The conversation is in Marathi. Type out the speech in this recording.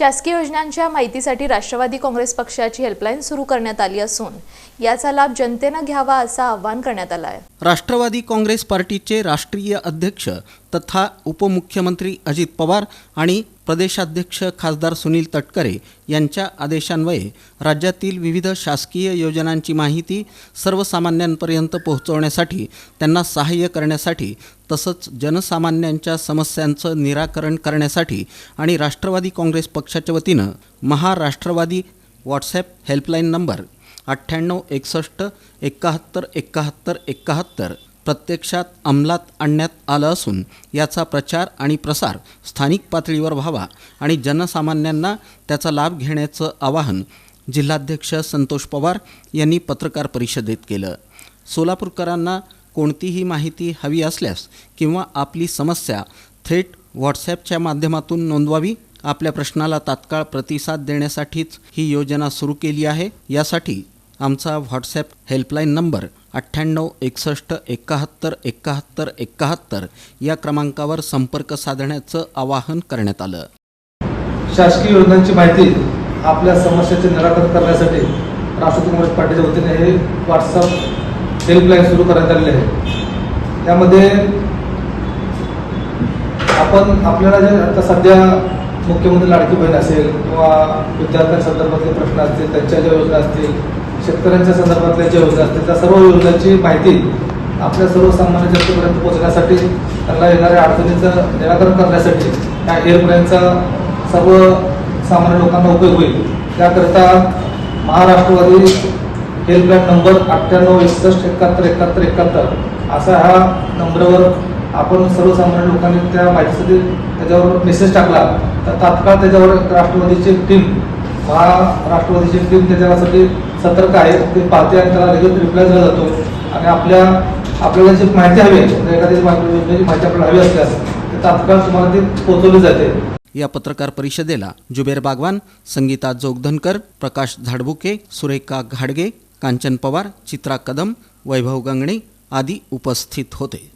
शासकीय योजनांच्या माहितीसाठी राष्ट्रवादी काँग्रेस पक्षाची हेल्पलाईन सुरू करण्यात आली असून याचा लाभ जनतेनं घ्यावा असं आवाहन करण्यात आलं आहे. राष्ट्रवादी काँग्रेस पार्टीचे राष्ट्रीय अध्यक्ष तथा उपमुख्यमंत्री अजित पवार आणि प्रदेशाध्यक्ष खासदार सुनील तटकरे यांच्या आदेशान्वये राज्यातील विविध शासकीय योजनांची माहिती सर्वसामान्यांपर्यंत पोहोचवण्यासाठी त्यांना सहाय्य करण्यासाठी तसंच जनसामान्यांच्या समस्यांचं निराकरण करण्यासाठी आणि राष्ट्रवादी काँग्रेस पक्षाच्या वतीनं महाराष्ट्रवादी व्हॉट्सॲप हेल्पलाईन नंबर अठ्ठ्याण्णव एकसष्ट एकाहत्तर एकाहत्तर एकाहत्तर प्रत्यक्षात अंमलात आणण्यात आलं असून याचा प्रचार आणि प्रसार स्थानिक पातळीवर व्हावा आणि जनसामान्यांना त्याचा लाभ घेण्याचं आवाहन जिल्हाध्यक्ष संतोष पवार यांनी पत्रकार परिषदेत केलं. सोलापूरकरांना कोणतीही माहिती हवी असल्यास किंवा आपली समस्या थेट व्हॉट्सॲपच्या माध्यमातून नोंदवावी आपल्या प्रश्नाला तात्काळ प्रतिसाद देण्यासाठीच ही योजना सुरू केली आहे यासाठी आमचा व्हॉट्सॲप हेल्पलाईन नंबर अठ्ठ्याण्णव एकसष्ट एकाहत्तर एकाहत्तर एकाहत्तर या क्रमांकावर संपर्क साधण्याचं आवाहन करण्यात आलं. शासकीय योजनांची माहिती आपल्या समस्येचे निराकरण करण्यासाठी राष्ट्रवादी काँग्रेस पार्टीच्या वतीने हे व्हॉट्सअप हेल्पलाईन सुरू करण्यात आलेली आहे. त्यामध्ये आपण आपल्याला जे आता सध्या मुख्यमंत्री लाडकी बहीण असेल किंवा विद्यार्थ्यांसंदर्भातले प्रश्न असतील त्यांच्या ज्या योजना असतील शेतकऱ्यांच्या संदर्भातल्या ज्या योजना असतील त्या सर्व योजनांची माहिती आपल्या सर्वसामान्य जनतेपर्यंत पोहोचण्यासाठी त्यांना येणाऱ्या अडचणीचं निराकरण करण्यासाठी या हेल्पलाईनचा सर्व सामान्य लोकांना उपयोग होईल. त्याकरिता महाराष्ट्रवादी हेल्पलाईन नंबर अठ्ठ्याण्णव एकसष्ट एकाहत्तर एकाहत्तर एकाहत्तर असा हा नंबरवर आपण सर्वसामान्य लोकांनी त्या माहितीसाठी त्याच्यावर मेसेज टाकला. तर तात्काळ त्याच्यावर राष्ट्रवादीची टीम महाराष्ट्रवादीची टीम त्याच्यासाठी सतर्क आहे. ते पाहते आणि त्याला लगेच रिप्लाय दिला जातो. आणि आपल्या आपल्याला जी माहिती हवी आहे एखाद्या माहिती माहिती आपल्याला हवी असल्यास ते तात्काळ तुम्हाला ती पोहोचवली जाते. या पत्रकार परिषदेला जुबेर बागवान संगीता जोगधनकर प्रकाश झाडबुके सुरेखा घाडगे कांचन पवार चित्रा कदम वैभव गंगणे आदी उपस्थित होते.